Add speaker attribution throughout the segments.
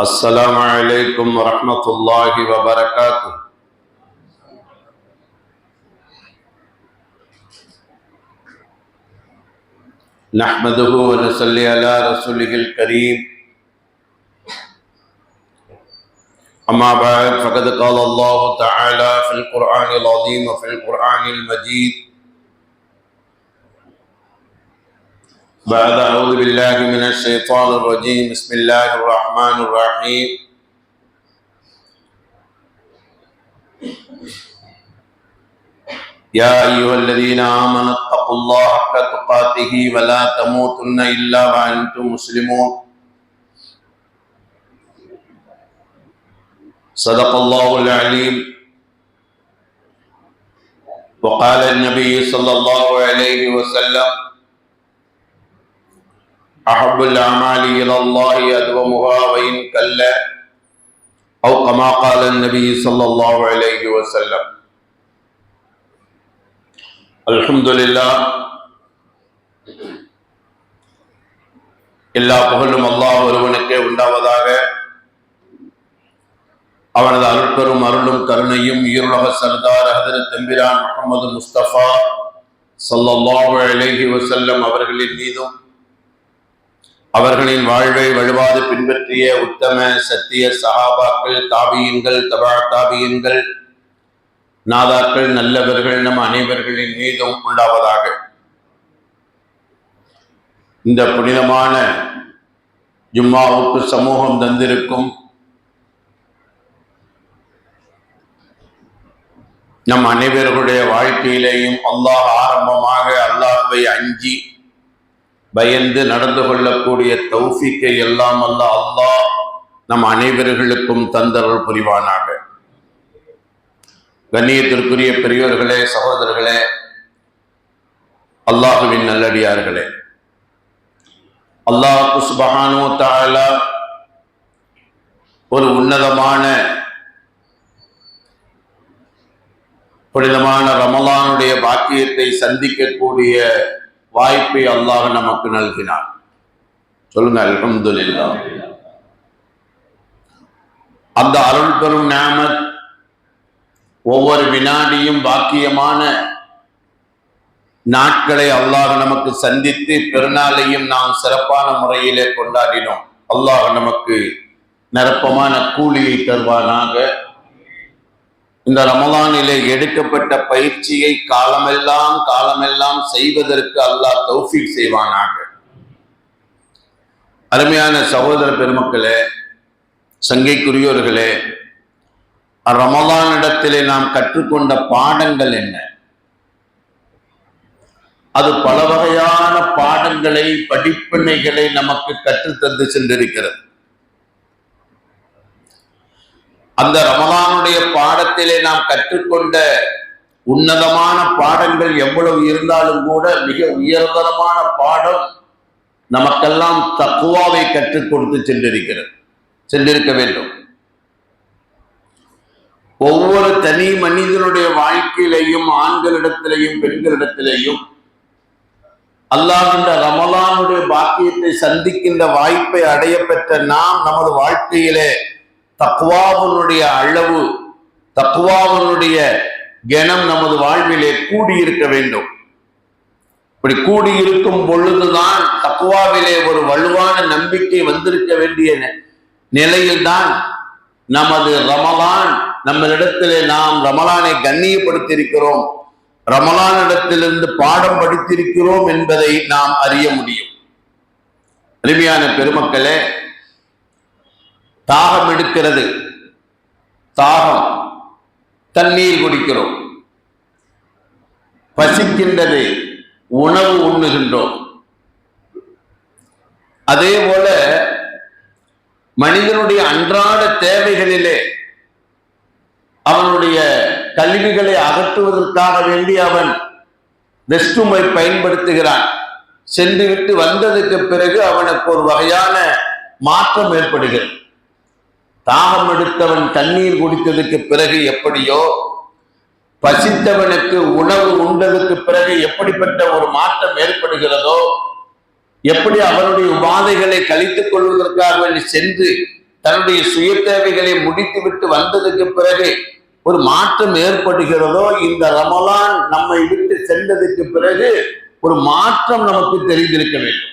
Speaker 1: السلام عليكم ورحمة الله وبركاته. نحمده ونصلي على رسوله الكريم. أما بعد فقد قال الله تعالى في القرآن العظيم وفي القرآن المجيد بعد أعوذ بالله من الشيطان الرجيم. بسم الله الرحمن الرحيم. يا أيها الذين آمنوا اتقوا الله حق تقاته ولا تموتن إلا وأنتم مسلمون. صدق الله العليم. وقال النبي صلى الله عليه وسلم أحب الأعمال إلى الله أدومها وإن كل أو كما قال النبي صلى الله عليه وسلم الحمد لله எல்லா புகழும் அல்லாஹ் ஒருவனுக்கே உண்டாவதாக அவனது அருட்பெரும் அருளும் கருணையும் ஈருலக சர்தார் ஹதரத் தம்பிரான் முகமது முஸ்தபா ஸல்லல்லாஹு அலைஹி வஸல்லம் அவர்களின் மீதும் அவர்களின் வாழ்வை வழுவாது பின்பற்றிய உத்தம சத்திய சஹாபாக்கள் தாபியங்கள் தபா தாபியங்கள் நாதாக்கள் நல்லவர்கள் நம் அனைவர்களின் மீதும் உண்டாவதாக. இந்த புனிதமான ஜும்மாவுக்கு சமூகம் தந்திருக்கும் நம் அனைவர்களுடைய வாழ்க்கையிலேயும் அல்லாஹ் ஆரம்பமாக அல்லாஹ்வை அஞ்சி பயந்து நடந்து கொள்ளக்கூடிய தௌஃபிக்கை எல்லாம் அல்ல அல்லாஹ் நம் அனைவர்களுக்கும் தந்தருள் புரிவானாக. கண்ணியத்திற்குரிய பெரியோர்களே சகோதரர்களே அல்லாஹுவின் நல்லடியார்களே அல்லாஹ் சுபஹானு தாலா ஒரு உன்னதமான புனிதமான ரமலானுடைய பாக்கியத்தை சந்திக்கக்கூடிய வாய்ப்பை அல்லாஹ் நமக்கு நல்கினார் சொல்லுங்க அல்ஹம்துலில்லா அந்த அருள் பெரும் நாமத் ஒவ்வொரு வினாடியும் பாக்கியமான நாட்களை அல்லாஹ் நமக்கு சந்தித்து பெருநாளையும் நாம் சிறப்பான முறையிலே கொண்டாடினோம். அல்லாஹ் நமக்கு நிரப்பமான கூலியை தருவானாக. இந்த ரமலானிலே எடுக்கப்பட்ட பயிற்சியை காலமெல்லாம் காலமெல்லாம் செய்வதற்கு அல்லாஹ் தௌஃபீக் செய்வானாக. அருமையான சகோதர பெருமக்களே சங்கைக்குரியோர்களே ரமலானிடத்திலே நாம் கற்றுக்கொண்ட பாடங்கள் என்ன? அது பல வகையான பாடங்களை படிப்பினைகளை நமக்கு கற்றுத்தந்து சென்றிருக்கிறது. அந்த ரமலானுடைய பாடத்திலே நாம் கற்றுக்கொண்ட உன்னதமான பாடங்கள் எவ்வளவு இருந்தாலும் கூட மிக உயர்தரமான பாடம் நமக்கெல்லாம் தக்குவாவை கற்றுக் கொடுத்து சென்றிருக்கிறது. சென்றிருக்க வேண்டும். ஒவ்வொரு தனி மனிதனுடைய வாழ்க்கையிலையும் ஆண்களிடத்திலையும் பெண்களிடத்திலையும் அல்லாஹின்ற ரமலானுடைய பாக்கியத்தை சந்திக்கின்ற வாய்ப்பை அடைய பெற்ற நாம் நமது வாழ்க்கையிலே தக்குவாவனுடைய அளவு தக்குவாவனுடைய கணம் நமது வாழ்விலே கூடியிருக்க வேண்டும். இப்படி கூடியிருக்கும் பொழுதுதான் தக்குவாவிலே ஒரு வலுவான நம்பிக்கை வந்திருக்க வேண்டிய நிலையில்தான் நமது ரமலான் நம்மளிடத்திலே நாம் ரமலானை கண்ணியப்படுத்தியிருக்கிறோம். ரமலானிடத்திலிருந்து பாடம் படித்திருக்கிறோம் என்பதை நாம் அறிய முடியும். அருமையான பெருமக்களே தாகம் எடுக்கிறது. தாகம். தண்ணீர் குடிக்கிறோம். பசிக்கின்றது. உணவு உண்ணுகின்றோம். அதே போல மனிதனுடைய அன்றாட தேவைகளிலே அவனுடைய கல்விகளை அகற்றுவதற்காக வேண்டி அவன் ரெஸ்ட்ரூமை பயன்படுத்துகிறான். சென்றுவிட்டு வந்ததுக்கு பிறகு அவனுக்கு ஒரு வகையான மாற்றம் ஏற்படுகிறது. தாகம் எடுத்தவன் தண்ணீர் குடித்ததுக்கு பிறகு எப்படியோ பசித்தவனுக்கு உணவு உண்டதுக்கு பிறகு எப்படிப்பட்ட ஒரு மாற்றம் ஏற்படுகிறதோ எப்படி அவனுடைய உபாதைகளை கழித்துக் கொள்வதற்காக வேண்டி சென்று தன்னுடைய சுய தேவைகளை முடித்துவிட்டு வந்ததுக்கு பிறகு ஒரு மாற்றம் ஏற்படுகிறதோ இந்த ரமலான் நம்மை விட்டு சென்றதுக்கு பிறகு ஒரு மாற்றம் நமக்கு தெரிந்திருக்க வேண்டும்.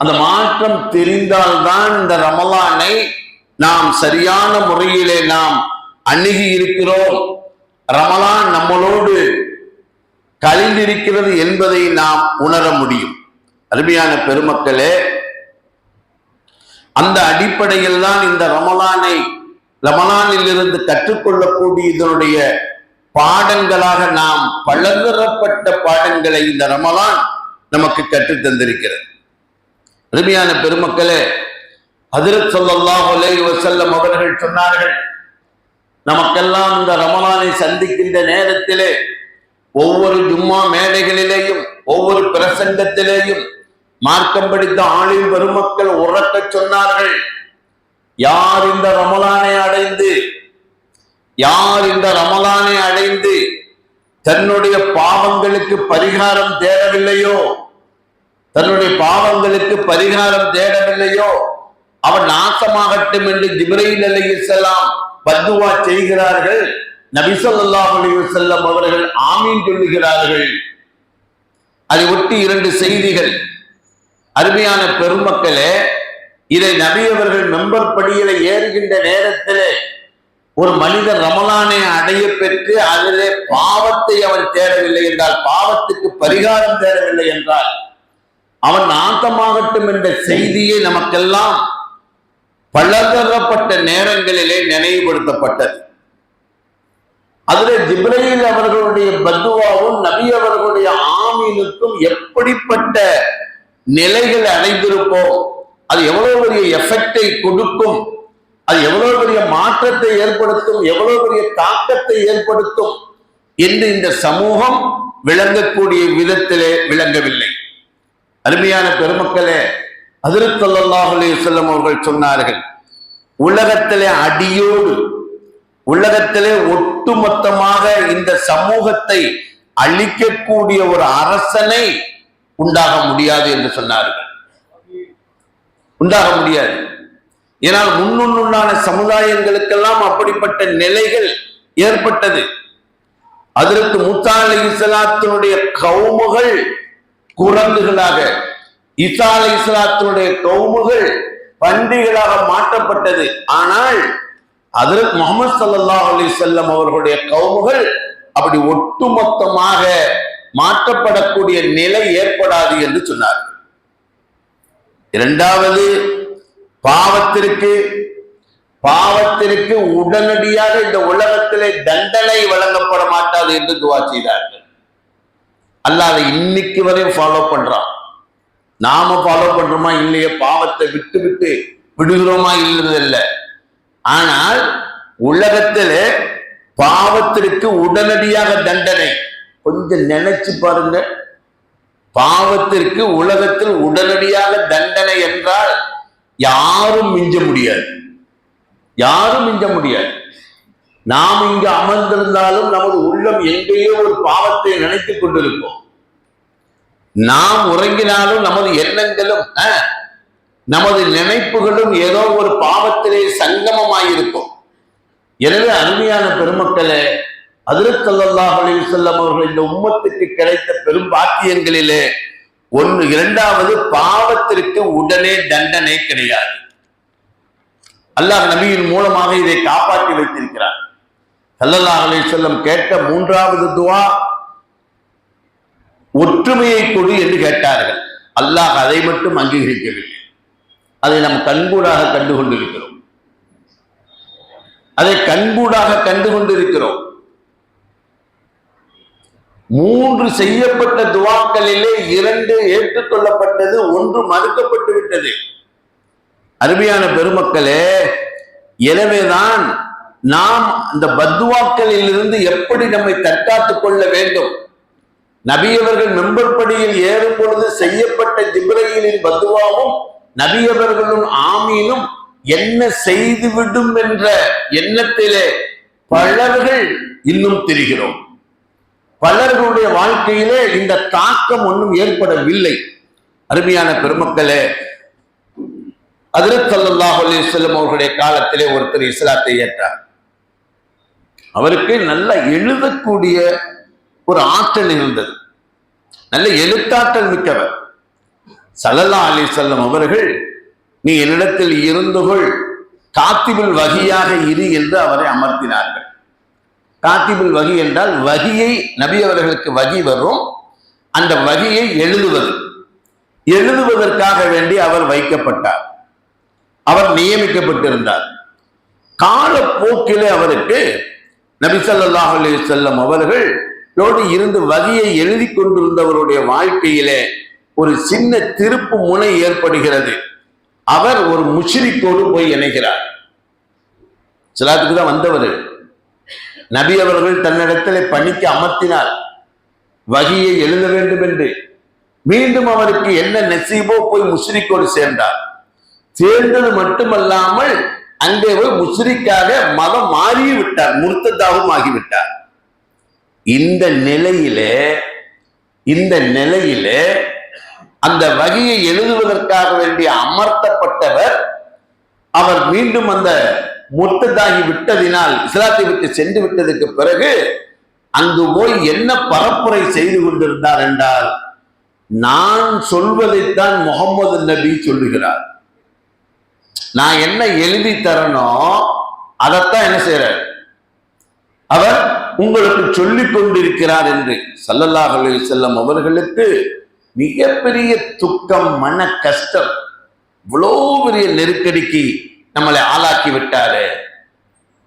Speaker 1: அந்த மாற்றம் தெரிந்தால்தான் இந்த ரமலானை நாம் சரியான முறையிலே நாம் அணுகி இருக்கிறோம். ரமலான் நம்மளோடு கழிந்திருக்கிறது என்பதை நாம் உணர முடியும். அருமையான பெருமக்களே அந்த அடிப்படையில் தான் இந்த ரமலானை ரமலானில் இருந்து கற்றுக்கொள்ளக்கூடிய இதனுடைய பாடங்களாக நாம் பலதரப்பட்ட பாடங்களை இந்த ரமலான் நமக்கு கற்றுத் தந்திருக்கிறது அருமையான பெருமக்களே ஹதரத் ஸல்லல்லாஹு அலைஹி வஸல்லம் அவர்கள் சொன்னார்கள் நமக்கெல்லாம் இந்த ரமலானை சந்திக்கின்ற நேரத்திலே ஒவ்வொரு ஜும்மா மேடைகளிலேயும் ஒவ்வொரு பிரசங்கத்திலேயும் மார்க்கம் படித்த ஆளின் பெருமக்கள் உறக்கச் சொன்னார்கள் யார் இந்த ரமலானை அடைந்து யார் இந்த ரமலானை அடைந்து தன்னுடைய பாவங்களுக்கு பரிகாரம் தேடவில்லையோ? தன்னுடைய பாவங்களுக்கு பரிகாரம் தேடவில்லையோ? அவன் நாசமாகட்டும் என்று ஜிப்ரைல் அலைஹிஸ்ஸலாம் பத்துவா செய்கிறார்கள். நபி ஸல்லல்லாஹு அவர்கள் ஆமீன் சொல்லுகிறார்கள். அதை ஒட்டி இரண்டு செய்திகள். அருமையான பெருமக்களே இதை நபியவர்கள் மெம்பர் படியில ஏறுகின்ற நேரத்திலே ஒரு மனிதர் ரமலானை அடைய பெற்று அதிலே பாவத்தை அவன் தேடவில்லை என்றால் பாவத்துக்கு பரிகாரம் தேடவில்லை என்றால் அவன் நாசமாகட்டும் என்ற செய்தியை நமக்கெல்லாம் பலதரப்பட்ட நேரங்களிலே நினைவுபடுத்தப்பட்டது. அதுல ஜிப்ரையில் அவர்களுடைய பத்துவாவும் நபி அவர்களுடைய ஆமீனுக்கும் எப்படிப்பட்ட நிலைகள் அடைந்திருப்போம் அது எவ்வளவு பெரிய எஃபெக்டை கொடுக்கும் அது எவ்வளவு பெரிய மாற்றத்தை ஏற்படுத்தும் எவ்வளவு பெரிய தாக்கத்தை ஏற்படுத்தும் என்று இந்த சமூகம் விளங்கக்கூடிய விதத்திலே விளங்கவில்லை. அருமையான பெருமக்களே அதிருத்தல்லாஹ் செல்லம் அவர்கள் சொன்னார்கள் உலகத்திலே அடியோடு உலகத்திலே ஒட்டுமொத்தமாக இந்த சமூகத்தை அழிக்கக்கூடிய ஒரு அரசனை உண்டாக முடியாது என்று சொன்னார்கள். உண்டாக முடியாது. ஏன்னால் முன்னுண்டான சமுதாயங்களுக்கெல்லாம் அப்படிப்பட்ட நிலைகள் ஏற்பட்டது. அதற்கு முத்தா அலி இஸ்லாத்தினுடைய கவுமுகள் குரங்குகளாக இசா அலி இஸ்லாத்தினுடைய கவுமுகள் பண்டிகளாக மாற்றப்பட்டது. ஆனால் அதற்கு முகமது சல்லா அலி செல்லம் அவர்களுடைய கவுமுகள் அப்படி ஒட்டுமொத்தமாக மாற்றப்படக்கூடிய நிலை ஏற்படாது என்று சொன்னார்கள். இரண்டாவது பாவத்திற்கு பாவத்திற்கு உடனடியாக இந்த உலகத்திலே தண்டனை வழங்கப்பட மாட்டாது என்று துவா செய்தார்கள். அல்லாத இன்னைக்கு வரையும் ஃபாலோ பண்றான். நாம ஃபாலோ பண்றோமா இல்லையே பாவத்தை விட்டு விட்டு விடுகிறோமா இல்லதில்ல ஆனால் உலகத்தில் பாவத்திற்கு உடனடியாக தண்டனை. கொஞ்சம் நினைச்சு பாருங்க பாவத்திற்கு உலகத்தில் உடனடியாக தண்டனை என்றால் யாரும் மிஞ்ச முடியாது. யாரும் மிஞ்ச முடியாது. நாம் இங்கு அமர்ந்திருந்தாலும் நமது உள்ளம் எங்கேயோ ஒரு பாவத்தை நினைத்துக் கொண்டிருப்போம். நாம் உறங்கினாலும் நமது எண்ணங்களும் நமது நினைப்புகளும் ஏதோ ஒரு பாவத்திலே சங்கமமாயிருக்கும். எனவே அருமையான பெருமக்களே அதிரத்தல்லாஹ் செல்லம் அவர்கள் இந்த உம்மத்துக்கு கிடைத்த பெரும் பாக்கியங்களிலே ஒன்று இரண்டாவது பாவத்திற்கு உடனே தண்டனை கிடையாது. அல்லாஹ் நபியின் மூலமாக இதை காப்பாற்றி வைத்திருக்கிறார் சல்லல்லாஹ் அலைஹி கேட்ட மூன்றாவது துவா ஒற்றுமையை கொடு என்று கேட்டார்கள். அல்லாஹ் அதை மட்டும் அங்கீகரிக்கவில்லை. அதை நாம் கண்கூடாக கண்டு கொண்டிருக்கிறோம் அதை கண்கூடாக கண்டு கொண்டிருக்கிறோம் மூன்று செய்யப்பட்ட துவாக்களிலே இரண்டு ஏற்றுக்கொள்ளப்பட்டது ஒன்று மறுக்கப்பட்டு விட்டது அருமையான பெருமக்களே எனவேதான் நாம் அந்த பத்துவாக்களில் இருந்து எப்படி நம்மை தற்காத்துக் கொள்ள வேண்டும்? நபியவர்கள் மெம்பர்படியில் ஏறும் பொழுது செய்யப்பட்ட ஜிப்ரையிலின் பதுவாவும் நபியவர்களும் ஆமீனும் என்ன செய்துவிடும் என்ற எண்ணத்திலே பலர்கள் இன்னும் தெரிகிறோம். பலர்களுடைய வாழ்க்கையிலே இந்த தாக்கம் ஒன்றும் ஏற்படவில்லை. அருமையான பெருமக்களே அதிரத் சல்லாஹ் அவர்களுடைய காலத்திலே ஒருத்தர் இஸ்லாத்தை ஏற்றார். அவருக்கு நல்ல எழுதக்கூடிய ஒரு ஆற்றல் இருந்தது நல்ல எழுத்தாற்றல் மிக்கவர். சலல்லா அலி செல்லம் அவர்கள் நீ என்னிடத்தில் இருந்துகொள் காத்திபில் வகியாக இரு என்று அவரை அமர்த்தினார்கள். காத்திபில் வகி என்றால் வகியை நபி அவர்களுக்கு வகி வரும். அந்த வகியை எழுதுவது. எழுதுவதற்காக வேண்டி அவர் வைக்கப்பட்டார். அவர் நியமிக்கப்பட்டிருந்தார். காலப்போக்கிலே அவருக்கு நபிசல்லாஹ் அலி செல்லம் அவர்கள் இருந்து வகையை எழுதி கொண்டிருந்தவருடைய வாழ்க்கையிலே ஒரு சின்ன திருப்பு முனை ஏற்படுகிறது. அவர் ஒரு முஷிரிக்கோடு போய் இணைகிறார். சிலாத்துக்கு தான் வந்தவர். நபி அவர்கள் தன்னிடத்தில் பணிக்கு அமர்த்தினார். வகையை எழுத வேண்டும் என்று மீண்டும் அவருக்கு என்ன நெசீபோ போய் முஸ்ரிக்கோடு சேர்ந்தார். சேர்ந்தது மட்டுமல்லாமல் அங்கே போய் முஸ்ரிக்காக மதம் மாறி விட்டார் முர்த்ததாகவும் ஆகிவிட்டார். இந்த நிலையிலே இந்த நிலையிலே அந்த வகையை எழுதுவதற்காக வேண்டிய அமர்த்தப்பட்டவர் அவர் மீண்டும் அந்த முத்ததாகி விட்டதினால் இஸ்லாத்தை விட்டு சென்று விட்டதுக்கு பிறகு அங்கு போய் என்ன பரப்புரை செய்து கொண்டிருந்தார் என்றால் நான் சொல்வதைத்தான் முகமது நபி சொல்லுகிறார். நான் என்ன எழுதி தரணும் அதைத்தான் என்ன செய்யறேன் உங்களுக்கு சொல்லிக் கொண்டிருக்கிறார் என்று சல்லல்லாஹ் செல்லும் செல்லம் அவர்களுக்கு மிகப்பெரிய துக்கம் மன கஷ்டம் இவ்வளோ பெரிய நெருக்கடிக்கு நம்மளை ஆளாக்கி விட்டாரு.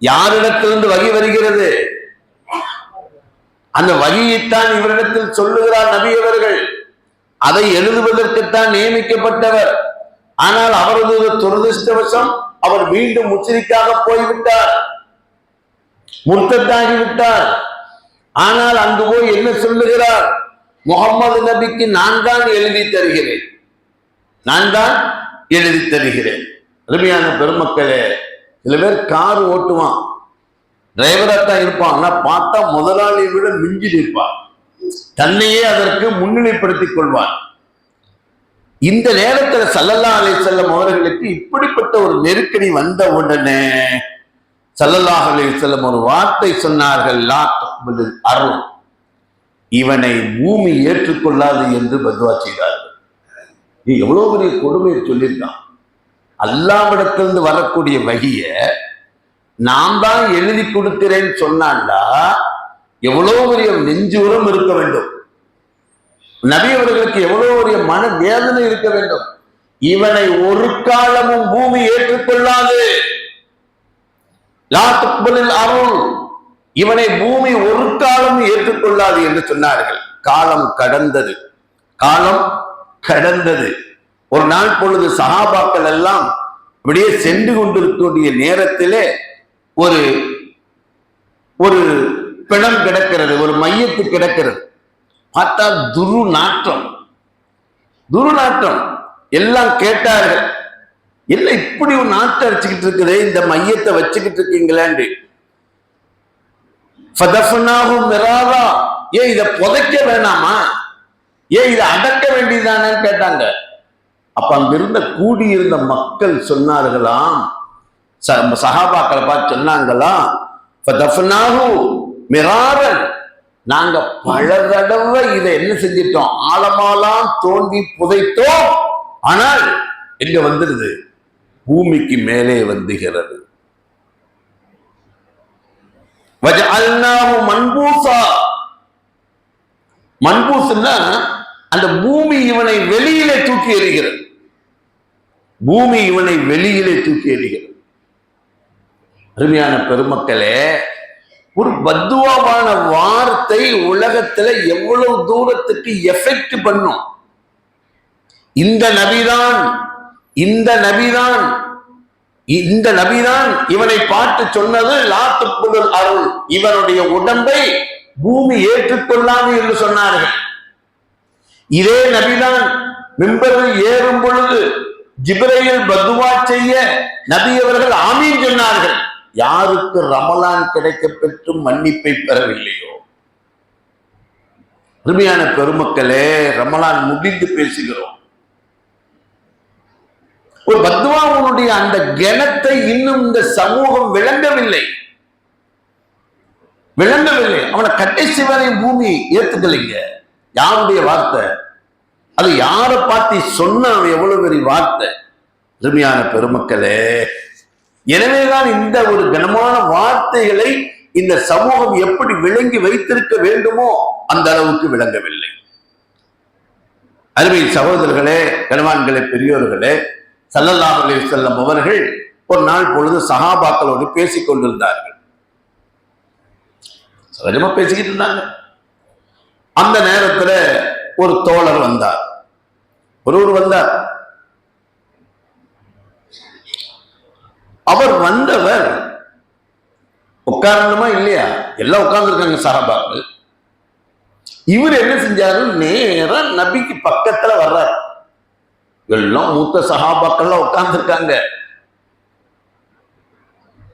Speaker 1: யாரிடத்திலிருந்து வகி வருகிறது? அந்த வகியைத்தான் இவரிடத்தில் சொல்லுகிறார் நபி அவர்கள். அதை எழுதுவதற்குத்தான் நியமிக்கப்பட்டவர். ஆனால் அவரது துரதிருஷ்டவசம் அவர் மீண்டும் உச்சரிக்காக போய்விட்டார். முர்த்தத்தாகி விட்டார். ஆனால் அங்கு போய் என்ன சொல்லுகிறார்? முகமது நபிக்கு நான் தான் எழுதி தருகிறேன். நான் தான் எழுதி தருகிறேன். அருமையான பெருமக்களே சில பேர் கார் ஓட்டுவான். டிரைவராக தான் இருப்பான். ஆனால் பார்த்தா முதலாளியை விட மிஞ்சி நிற்பான். தன்னையே அதற்கு முன்னிலைப்படுத்திக் கொள்வான். இந்த நேரத்தில் சல்லல்லா அலை செல்லம் அவர்களுக்கு இப்படிப்பட்ட ஒரு நெருக்கடி வந்த உடனே சல்லல்லாஹ் அலிசல்லம் ஒரு வார்த்தை சொன்னார்கள் அருள் இவனை பூமி ஏற்றுக்கொள்ளாது என்று பத்வா செய்தார்கள். நீ எவ்வளவு பெரிய கொடுமையை சொல்லியிருக்கான். அல்லாவிடத்திலிருந்து வரக்கூடிய வகிய நான் தான் எழுதி கொடுக்கிறேன்னு சொன்னாண்டா எவ்வளவு பெரிய நெஞ்சுரம் இருக்க வேண்டும். நபி அவர்களுக்கு எவ்வளவு பெரிய மன வேதனை இருக்க வேண்டும். இவனை ஒரு காலமும் பூமி ஏற்றுக்கொள்ளாது. அருள். இவனை பூமி ஒரு காலம் ஏற்றுக்கொள்ளாது என்று சொன்னார்கள். காலம் கடந்தது. காலம் கடந்தது. ஒரு நாள் பொழுது சகாபாக்கள் எல்லாம் அப்படியே சென்று கொண்டிருக்கக்கூடிய நேரத்திலே ஒரு ஒரு பிணம் கிடக்கிறது ஒரு மையத்து கிடக்கிறது. பார்த்தா துரு நாட்டம் துரு நாட்டம் எல்லாம் கேட்டார்கள். என்ன இப்படி ஒரு நாட்டை அடிச்சுக்கிட்டு இருக்குது? இந்த மையத்தை வச்சுக்கிட்டு இருக்கீங்களாண்டு. மிராதா. ஏன் இதை புதைக்க வேணாமா? ஏன் இதை அடக்க வேண்டியதானு கேட்டாங்க. அப்ப அங்கிருந்த கூடியிருந்த மக்கள் சொன்னார்களாம். சகாபாக்களை பார்த்து சொன்னாங்களாம். மிராரன் நாங்க பல தடவை இதை என்ன செஞ்சிட்டோம்? ஆழமாலாம் தோண்டி புதைத்தோம். ஆனால் எங்க வந்துருது பூமிக்கு மேலே வந்துகிறது. மண்பூசா மண்பூசுன்னா அந்த பூமி இவனை வெளியிலே தூக்கி எறிகிறது. பூமி இவனை வெளியிலே தூக்கி எறிகிறது. அருமையான பெருமக்களே ஒரு பத்துவாவான வார்த்தை உலகத்துல எவ்வளவு தூரத்துக்கு எஃபெக்ட் பண்ணும்? இந்த நபிதான் இந்த நபிதான் இந்த நபிதான் இவனை பார்த்து சொன்னது லாத்துப்புதல் அருள். இவனுடைய உடம்பை பூமி ஏற்றுக்கொள்ளாது என்று சொன்னார்கள். இதே நபிதான் மிம்பரில் ஏறும் பொழுது ஜிப்ரையில் பதுவா செய்ய நபி அவர்கள் ஆமீன் சொன்னார்கள். யாருக்கு ரமலான் கிடைக்க பெற்று மன்னிப்பை பெறவில்லையோ? அருமையான பெருமக்களே ரமலான் முடிந்து பேசுகிறோம். ஒரு பத்மாவனுடைய அந்த கணத்தை இன்னும் இந்த சமூகம் விளங்கவில்லை. விளங்கவில்லை. அவனை கடைசி வரையும் பூமி ஏத்துக்கலைங்க. யாருடைய வார்த்தை? அது யாரை பார்த்து சொன்ன எவ்வளவு பெரிய வார்த்தை? அருமையான பெருமக்களே எனவேதான் இந்த ஒரு கனமான வார்த்தைகளை இந்த சமூகம் எப்படி விளங்கி வைத்திருக்க வேண்டுமோ அந்த அளவுக்கு விளங்கவில்லை. அருமை சகோதரர்களே கனவான்களே பெரியோர்களே சல்லல்லாஹ் அலி செல்லம் அவர்கள் ஒரு நாள் பொழுது சகாபாக்களோடு பேசிக் கொண்டிருந்தார்கள். சகஜமா பேசிக்கிட்டு இருந்தாங்க. அந்த நேரத்துல ஒரு தோழர் வந்தார். ஒருவர் வந்தார். அவர் வந்தவர் உட்காரணுமா இல்லையா? எல்லாம் உட்கார்ந்துருக்காங்க சஹாபாக்கள். இவர் என்ன செஞ்சாரு? நேரா நபிக்கு பக்கத்துல வர்றார். எல்லாம் மூத்த சகாபாக்கள்லாம் உட்கார்ந்துருக்காங்க.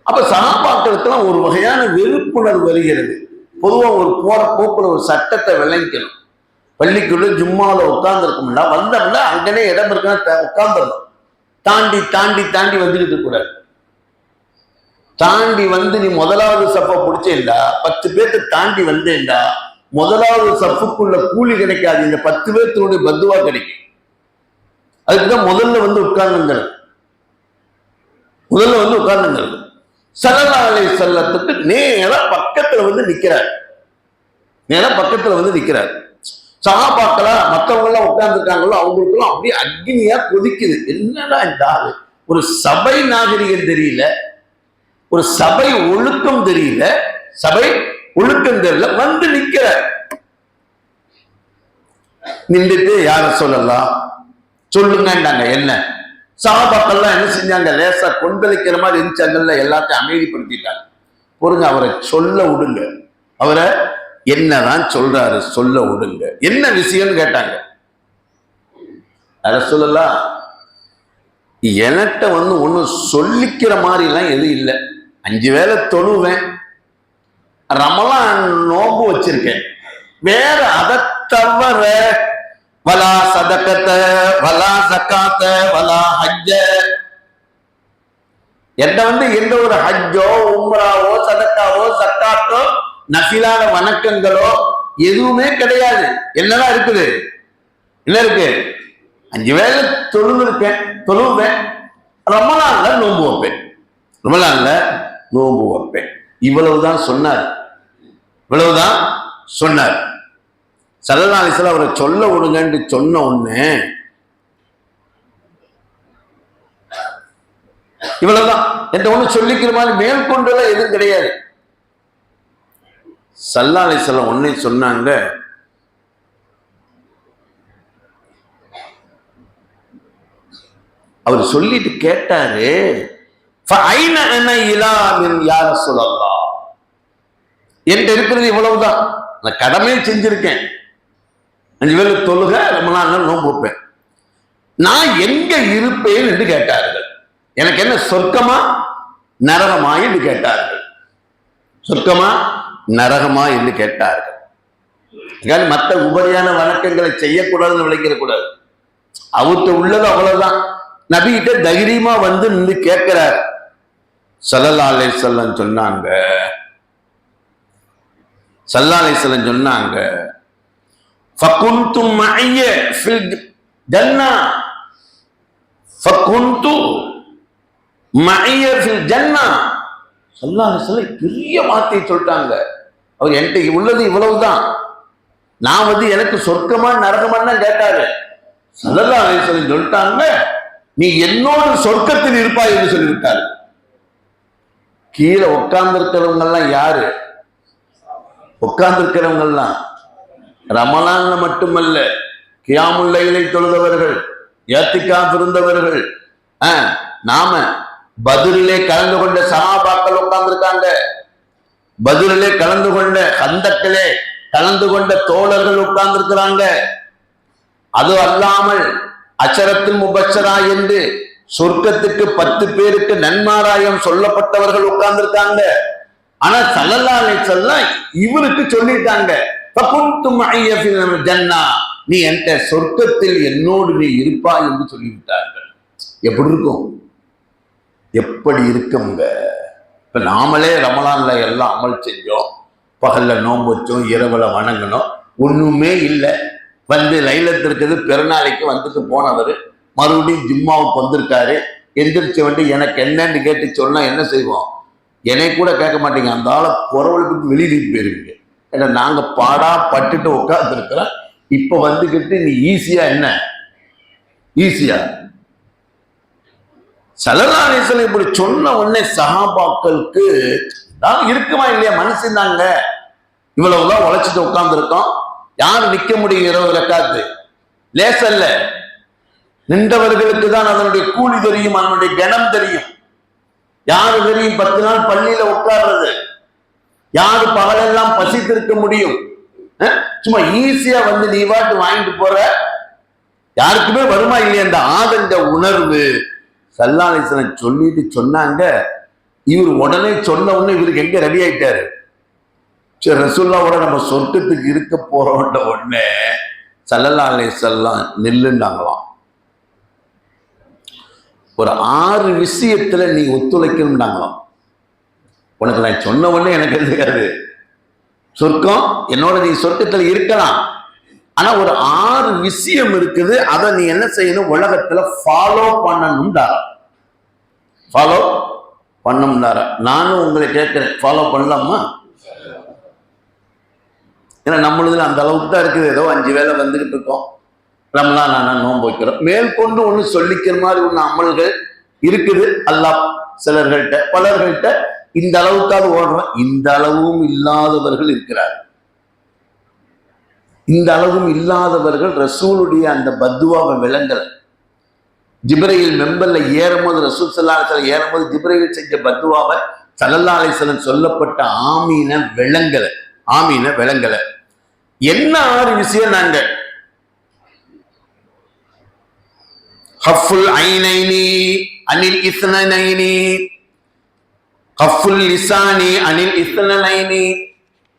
Speaker 1: அப்ப சகாபாக்களுக்கெல்லாம் ஒரு வகையான வெறுப்புணர்வு வருகிறது. பொதுவா ஒரு போற போக்குல ஒரு சட்டத்தை விளங்கிக்கணும். பள்ளிக்குள்ள ஜும்மாவில் உட்கார்ந்துருக்கோம்ல வந்தோம்ல அங்கனே இடம் இருக்குன்னா உட்கார்ந்துடணும். தாண்டி தாண்டி தாண்டி வந்துட்டு இருக்கக்கூடாது தாண்டி வந்து நீ முதலாவது சப்பை பிடிச்சேன்டா பத்து பேர்த்து தாண்டி வந்தேன்டா முதலாவது சப்புக்குள்ள கூலி கிடைக்காது. இந்த பத்து பேர்த்தினுடைய பத்துவா கிடைக்கும். அதுக்குதான் முதல்ல வந்து உட்கார்ந்துங்கள். முதல்ல வந்து உட்கார்ந்துங்கள். சலலாலை செல்லத்துக்கு நேரா பக்கத்துல வந்து நிக்கிறார். நேரா பக்கத்துல வந்து நிக்கிறார். சகாபாக்கள மற்றவங்க எல்லாம் உட்கார்ந்துருக்காங்களோ அவங்களுக்கெல்லாம் அப்படியே அக்னியா கொதிக்குது. என்னடா இந்த ஆளு? ஒரு சபை நாகரிகம் தெரியல. ஒரு சபை ஒழுக்கம் தெரியல. சபை ஒழுக்கம் தெரியல. வந்து நிக்கிற நின்றுட்டு யார சொல்லலாம்? சொல்லுங்கன்றாங்க என்ன? சாபாக்கள்லாம் என்ன செஞ்சாங்க? லேசா கொந்தளிக்கிற மாதிரி இருந்துச்சாங்கல்ல எல்லாத்தையும் அமைதிப்படுத்திட்டாங்க. பொருங்க அவரை சொல்ல விடுங்க. அவரை என்னதான் சொல்றாரு சொல்ல விடுங்க. என்ன விஷயம்னு கேட்டாங்க. அத சொல்லலாம் என்கிட்ட வந்து ஒன்றும் சொல்லிக்கிற மாதிரிலாம் எதுவும் இல்லை. அஞ்சு வேலை தொழுவேன். ரமலான் நோம்பு வச்சிருக்கேன். வேற அதை தவிர வலா சதக்கத்த வலா சக்காத்த வலா ஹஜ்ஜ. என்ன வந்து எந்த ஒரு ஹஜ்ஜோ உம்ராவோ சதக்காவோ சக்காத்தோ நசிலான வணக்கங்களோ எதுவுமே கிடையாது. என்னதான் இருக்குது? என்ன இருக்கு? அஞ்சு வேளை தொழுவிருப்பேன் தொழுவேன். நாள்ல நோன்பு வைப்பேன். ரொம்ப நாள்ல நோன்பு வைப்பேன். இவ்வளவுதான் சொன்னார். இவ்வளவுதான் சொன்னார். சல்லல்லாஹிஸ்ல அவரை சொல்ல விடுங்கன்னு சொன்ன உடனே இவ்வளவுதான். எந்த ஒண்ணு சொல்லிக்கிற மாதிரி மேற்கொண்டுலாம் எதுவும் கிடையாது. சல்லா அலிஸ்லாம் ஒன்னே சொன்னாங்க அவர் சொல்லிட்டு கேட்டாரு "ஃபஐன யார சொல்லலாம் என்கிட்ட இருக்கிறது இவ்வளவுதான். நான் கடமையை செஞ்சிருக்கேன். அஞ்சு வேலை தொழுக ரொம்ப நாள் நோன்பு வைப்பேன். நான் எங்க இருப்பேன் என்று கேட்டார்கள். எனக்கு என்ன சொர்க்கமா நரகமா என்று கேட்டார்கள். சொர்க்கமா நரகமா என்று கேட்டார்கள். மற்ற உபரியான வணக்கங்களை செய்யக்கூடாதுன்னு விளைக்கிடக்கூடாது அவர்கிட்ட உள்ளது அவ்வளவுதான். நபிகிட்ட தைரியமா வந்து நின்று கேட்கிறார். சல்லல்லா அலைஹிஸ்ஸலாம் சொன்னாங்க. சல்லாலை அலைஹிஸ்ஸலாம் சொன்னாங்க. ஃபகுன்து மஅய்ய ஃபில் ஜன்னா ஃபகுன்து மஅய்ய ஃபில் ஜன்னா சல்லா அலைஹிஸ்ஸலாம் பெரிய வார்த்தையை சொல்லிட்டாங்க. அவர் என்கிட்ட உள்ளது இவ்வளவுதான். நான் வந்து எனக்கு சொர்க்கமா நரகமான்னு கேட்டாரு. சல்லல்லா அலைஹிஸ்ஸலாம் சொல்லிட்டாங்க நீ என்னோடு சொர்க்கத்தில் இருப்பாய் என்று சொல்லிவிட்டார். கீழே உட்கார்ந்து இருக்கிறவங்க எல்லாம் யாரு? உட்கார்ந்து இருக்கிறவங்க எல்லாம் ரமலான்ல மட்டுமல்ல கியாமுல்லைகளை தொழுதவர்கள் ஏத்திக்கா இருந்தவர்கள் நாம பதிலே கலந்து கொண்ட சகாபாக்கள் உட்கார்ந்துருக்காங்க. பதிலே கலந்து கொண்ட கந்தக்களே கலந்து கொண்ட தோழர்கள் உட்கார்ந்திருக்கிறாங்க. அது அல்லாமல் அச்சரத்தில் முபச்சரா என்று சொர்க்கத்துக்கு பத்து பேருக்கு நன்மாராயம் சொல்லப்பட்டவர்கள் உட்கார்ந்திருக்காங்க. ஆனா சல்லல்லா சொல்ல இவருக்கு சொல்லிட்டாங்க. ஜன்னா. நீ என்கிட்ட சொர்க்கத்தில் என்னோடு நீ இருப்பாய் என்று சொல்லிவிட்டார்கள். எப்படி இருக்கும்? எப்படி இருக்குங்க? இப்ப நாமளே ரமலான்ல எல்லாம் அமல் செஞ்சோம். பகல்ல நோன்பு வச்சோம் இரவுல வணங்கணும் ஒண்ணுமே இல்லை. வந்து லைலத்திற்குது பிறநாளைக்கு வந்துட்டு போனவர். மறுபடியும் ஜிம்மாவுக்கு வந்திருக்காரு. எந்திரிச்சு வந்து எனக்கு என்னன்னு கேட்டு சொன்னா என்ன செய்வோம்? என்னை கூட கேட்க மாட்டீங்க. அந்த ஆளை குறவளுக்கு வெளியிட்டு போயிருவீங்க. ஏன்னா நாங்க பாடா பட்டுட்டு உட்காந்துருக்கிறோம் இப்ப வந்துக்கிட்டு நீ ஈஸியா என்ன? ஈஸியா சலலாலேசன் இப்படி சொன்ன உடனே சகாபாக்களுக்கு நான் இருக்குமா இல்லையா? மனுஷன் இவ்வளவுதான் உழைச்சிட்டு உட்கார்ந்துருக்கோம். யார் நிக்க முடியும் இரவு ரெக்காத்து லேசல்ல நின்றவர்களுக்கு தான் அதனுடைய கூலி தெரியும் அதனுடைய கணம் தெரியும். யாரு தெரியும் பத்து நாள் பள்ளியில உட்கார்றது? யாரு பகலெல்லாம் பசித்திருக்க முடியும்? சும்மா ஈஸியா வந்து நீ வாட்டு வாங்கிட்டு போற. யாருக்குமே வருமா இல்லையா அந்த ஆதங்க உணர்வு? சல்லாலேசனை சொல்லிட்டு சொன்னாங்க. இவர் உடனே சொன்ன உடனே இவருக்கு எங்க ரெடி ஆயிட்டாரு? சரி ரசுல்லாவோட நம்ம சொர்க்கத்துக்கு இருக்க போறோன்ற உடனே சல்லல்லா அலைஹிஸ்ஸலாம் நில்லுன்னாங்களாம். ஒரு ஆறு விஷயத்துல நீ ஒத்துழைக்கணும்னாங்களாம். உனக்கு நான் சொன்ன உடனே எனக்கு தெரியாது. சொர்க்கம் என்னோட நீ சொர்க்கத்தில் இருக்கலாம். ஆனா ஒரு ஆறு விஷயம் இருக்குது அதை நீ என்ன செய்யணும்? உலகத்துல ஃபாலோ பண்ணணும்டாரா? ஃபாலோ பண்ணணும்டாரா? நானும் உங்களை கேட்கிறேன் ஃபாலோ பண்ணலாமா? ஏன்னா நம்மளதுல அந்த அளவுக்கு தான் இருக்குது. ஏதோ அஞ்சு வேலை வந்துகிட்டு இருக்கோம். ரம்லான் நான் நோன்பு வைக்கிறோம். மேற்கொண்டு ஒன்று சொல்லிக்கிற மாதிரி ஒன்று அமல்கள் இருக்குது. அல்லாஹ் சிலர்கள்ட்ட பலர்கள்ட்ட இந்த அளவுக்காவது ஓடுறோம். இந்த அளவும் இல்லாதவர்கள் இருக்கிறார்கள். இந்த அளவும் இல்லாதவர்கள் ரசூலுடைய அந்த பத்துவாவை விளங்கல. ஜிப்ரையில் மெம்பர்ல ஏறும்போது ரசூல் சல்லா அலிஸ்லாம் ஏறும்போது ஜிப்ரையில் செஞ்ச பத்துவாவை சல்லல்லா சொல்லப்பட்ட ஆமீன விளங்கல. ஆமீன விளங்கல. என்ன ஆறு விஷயம் நாங்க? ஹஃபுல் ஐனைனி அனில் இஸ்னனைனி கஃபுல் லிசானி அனில் இஸ்னனைனி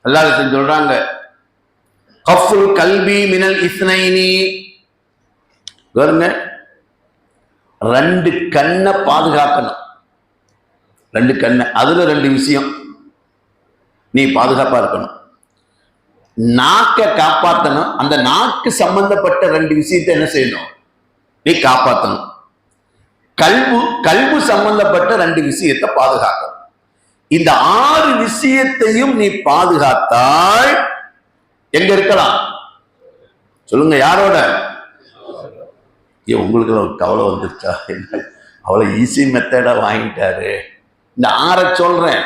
Speaker 1: அல்லாஹ் சொல்றாங்க. கஃபுல் கல்வி மினல் இஸ்னைனி. பாருங்க. ரெண்டு கண்ணை பாதுகாக்கணும். ரெண்டு கண்ணை. அதுல ரெண்டு விஷயம். நீ பாதுகாப்பா இருக்கணும். நாக்கை காப்பாற்றணும் அந்த நாக்கு சம்பந்தப்பட்ட ரெண்டு விஷயத்தை என்ன செய்யணும்? நீ காப்பாற்றணும் கல்வு கல்வு சம்பந்தப்பட்ட ரெண்டு விஷயத்தை பாதுகாக்கணும். இந்த ஆறு விஷயத்தையும் நீ பாதுகாத்தால் எங்க இருக்கலாம்? சொல்லுங்க யாரோட? ஏ உங்களுக்கு ஒரு கவலை வந்துருச்சா? என்ன? அவ்வளோ ஈஸி மெத்தடாக வாங்கிட்டாரு. இந்த ஆற சொல்றேன்.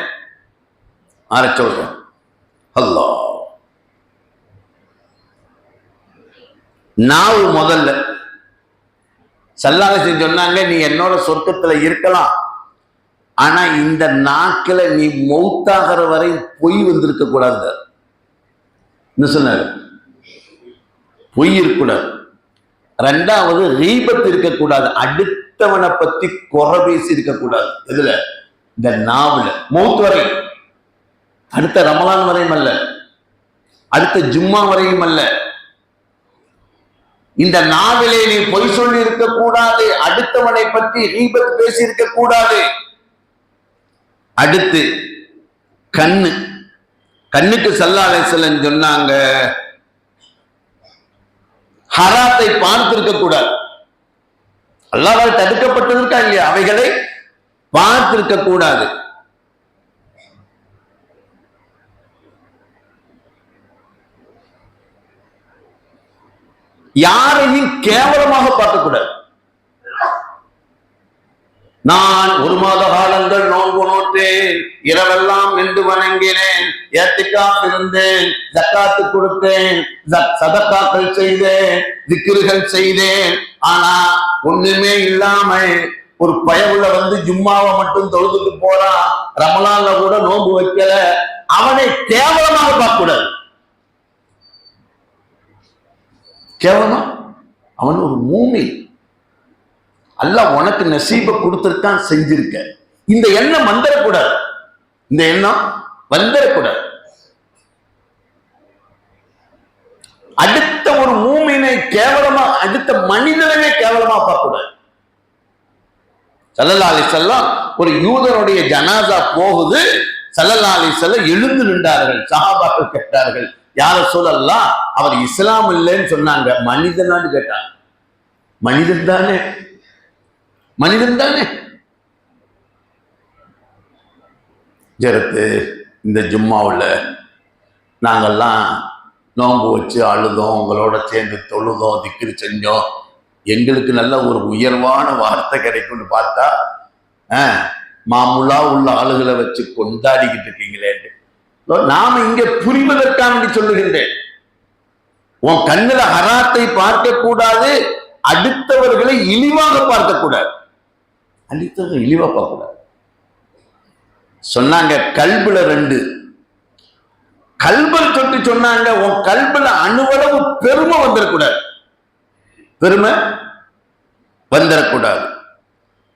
Speaker 1: ஆற சொல்றேன். ஹலோ. நாவு முதல்ல. சல்லாக சொன்னாங்க நீ என்னோட சொர்க்கத்துல இருக்கலாம். ஆனா இந்த நாக்கில நீ மௌத்தாகிற வரை பொய் வந்திருக்க கூடாது. என்ன சொன்னார்? பொய் இருக்கக்கூடாது. ரெண்டாவது ரீபத் இருக்கக்கூடாது. அடுத்தவனை பத்தி குறை பேசி இருக்கக்கூடாது. எதுல? இந்த நாவல. மௌத் வரை. அடுத்த ரமலான் வரையும் அல்ல. அடுத்த ஜும்மா வரையும் அல்ல. இந்த நாவிலே நீ பொய் சொல்லி இருக்க கூடாது அடுத்தவனை பற்றி ரீபத் பேசி இருக்க கூடாது அடுத்து கண்ணு. கண்ணுக்கு சல்லாலேசலன் சொன்னாங்க ஹராத்தை பார்த்திருக்க கூடாது. அல்லாவால் தடுக்கப்பட்டிருக்கா இல்லையா? அவைகளை பார்த்திருக்க கூடாது. யாரையும் கேவலமாக பார்க்கக்கூடாது நான் ஒரு மாத காலங்கள் நோன்பு இரவெல்லாம் நின்று வணங்கினேன். ஏத்திக்கா இருந்தேன். ஜக்காத்து கொடுத்தேன். சதக்காக்கள் செய்தேன். திக்கிறுகள் செய்தேன். ஆனா ஒண்ணுமே இல்லாம ஒரு பயவுல வந்து ஜும்மாவை மட்டும் தொழுதுட்டு போறான் ரமலான்ல கூட நோன்பு வைக்கல. அவனை கேவலமாக பார்க்க கூடாது கேவலமா? அவன் ஒரு மூமி அல்ல உனக்கு நசீப கொடுத்துருக்கான் செஞ்சிருக்க. இந்த எண்ணம் வந்துடக்கூடாது இந்த எண்ணம் வந்துடக்கூடாது அடுத்த ஒரு மூமினை கேவலமா அடுத்த மனிதனே கேவலமா பார்க்கக்கூடாது. சல்லல்லா அலி செல்லம் ஒரு யூதனுடைய ஜனாசா போகுது. சல்லல்லா அலி செல்லம் எழுந்து நின்றார்கள். சஹாபாக்கள் கேட்டார்கள் யார சொல்லலாம் அவர் இஸ்லாம் இல்லைன்னு சொன்னாங்க. மனிதனான்னு கேட்டாங்க. மனிதன் தானே. மனிதன் தானே. ஜெரத்து இந்த ஜும்மாவில் நாங்கள்லாம் நோன்பு வச்சு அழுதோம் உங்களோட சேர்ந்து தொழுதோம் திக்கிரி செஞ்சோம். எங்களுக்கு நல்ல ஒரு உயர்வான வார்த்தை கிடைக்கும்னு பார்த்தா ஆ, மாமூலா உள்ள ஆளுகளை வச்சு கொண்டாடிக்கிட்டு இருக்கீங்களேன்னு நாம் இங்கே புரிவதற்காக சொல்லுகின்றேன். உன் கண்ணில் ஹராத்தை பார்க்கக்கூடாது அடுத்தவர்களை இழிவாக பார்க்கக்கூடாது. அடுத்தவர்கள் இழிவாக பார்க்கக்கூடாது. சொன்னாங்க கல்புல ரெண்டு. கல்பல் தொட்டு சொன்னாங்க உன் கல்புல அணுவளவு பெருமை வந்துடக்கூடாது பெருமை வந்துடக்கூடாது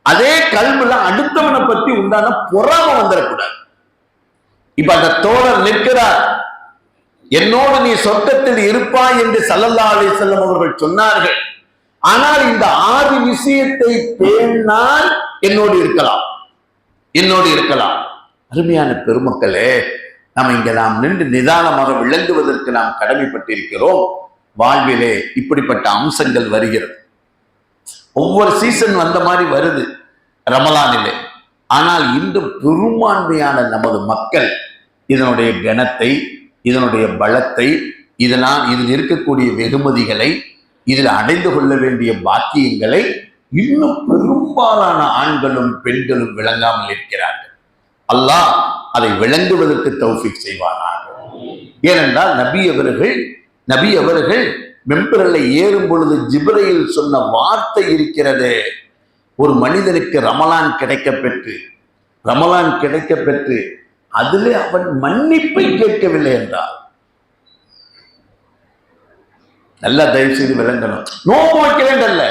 Speaker 1: அதே கல்புல அடுத்தவனை பத்தி உண்டான பொறாம வந்துடக்கூடாது இப்ப அந்த தோழர் நிற்கிறார். என்னோடு நீ சொர்க்கத்தில் இருப்பாய் என்று சல்லல்லா அலிசல்லம் அவர்கள் சொன்னார்கள். ஆனால் இந்த ஆறு விஷயத்தை பேணால் என்னோடு இருக்கலாம். என்னோடு இருக்கலாம். அருமையான பெருமக்களே நாம் இங்கே நாம் நின்று நிதானமாக விளங்குவதற்கு நாம் கடமைப்பட்டிருக்கிறோம். வாழ்விலே இப்படிப்பட்ட அம்சங்கள் வருகிறது. ஒவ்வொரு சீசன் வந்த மாதிரி வருது ரமலானிலே. ஆனால் இன்று பெரும்பான்மையான நமது மக்கள் இதனுடைய கணத்தை இதனுடைய பலத்தை இதனால் இதில் இருக்கக்கூடிய வெகுமதிகளை இதில் அடைந்து கொள்ள வேண்டிய பாக்கியங்களை இன்னும் பெரும்பாலான ஆண்களும் பெண்களும் விளங்காமல் இருக்கிறார்கள். அல்லாஹ் அதை விளங்குவதற்கு தௌஃபிக் செய்வானாக. ஏனென்றால் நபி அவர்கள் நபி அவர்கள் மெம்பரில் ஏறும் பொழுது ஜிப்ரையில் சொன்ன வார்த்தை இருக்கிறது. ஒரு மனிதனுக்கு ரமலான் கிடைக்க பெற்று ரமலான் கிடைக்க பெற்று அதிலே அவன் மன்னிப்பை கேட்கவில்லை என்றார் நல்லா தயவு செய்து விளங்கணும் நோம்பு வைக்க வேண்டல்ல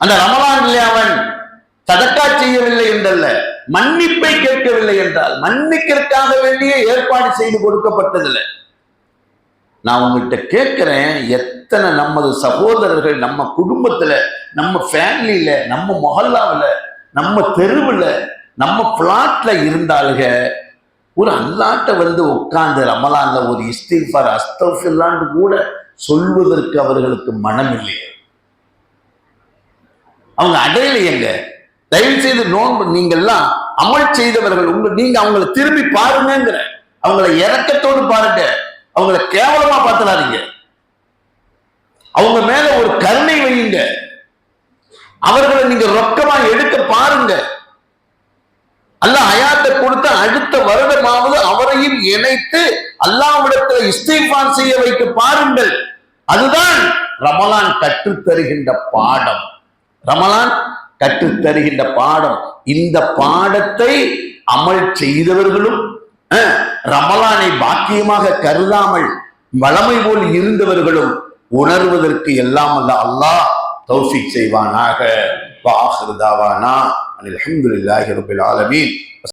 Speaker 1: அந்த இல்லையா அவன் சதக்கா செய்யவில்லை என்றல்ல மன்னிப்பை கேட்கவில்லை என்றால் மன்னிக்கிறதுக்காக வேண்டிய ஏற்பாடு செய்து கொடுக்கப்பட்டதில்லை. நான் உங்ககிட்ட கேட்கிறேன் எத்தனை நமது சகோதரர்கள் நம்ம குடும்பத்துல நம்ம ஃபேமிலியில நம்ம மொஹல்லாவில் நம்ம தெருவில் நம்ம பிளாட்ல இருந்தாலுக ஒரு அல்லாட்ட வந்து உட்கார்ந்து ரமலான்ல ஒரு இஸ்திஃபார் அஸ்தஃபில்லான்னு கூட சொல்வதற்கு அவர்களுக்கு மனம் இல்லையே அவங்க அடையலையங்க தயவு செய்து நோன்பு நீங்கள்லாம் அமல் செய்தவர்கள் உங்க நீங்க அவங்கள திரும்பி பாருங்கங்கிற அவங்கள இறக்கத்தோடு பாருங்க. அவங்கள கேவலமா பார்த்துடாதீங்க அவங்க மேல ஒரு கருணை வையுங்க. அவர்களை நீங்க ரொக்கமா எடுக்க பாருங்க. அல்ல அயாத்தை கொடுத்த அடுத்த வருடமாவது அவரையும் இணைத்து அல்லாவிடத்துல இஸ்திஃபார் செய்ய வைக்க பாருங்கள். அதுதான் ரமலான் கற்றுத் தருகின்ற பாடம். ரமலான் கற்றுத் தருகின்ற பாடம். இந்த பாடத்தை அமல் செய்தவர்களும் ரமலானை பாக்கியமாக கருதாமல் வளமை போல் இருந்தவர்களும் உணர்வதற்கு எல்லாம் அல்ல அல்லாஹ் தௌஃபிக் செய்வானாக. வாஹிருதாவானா அனில் ஆலமீன்.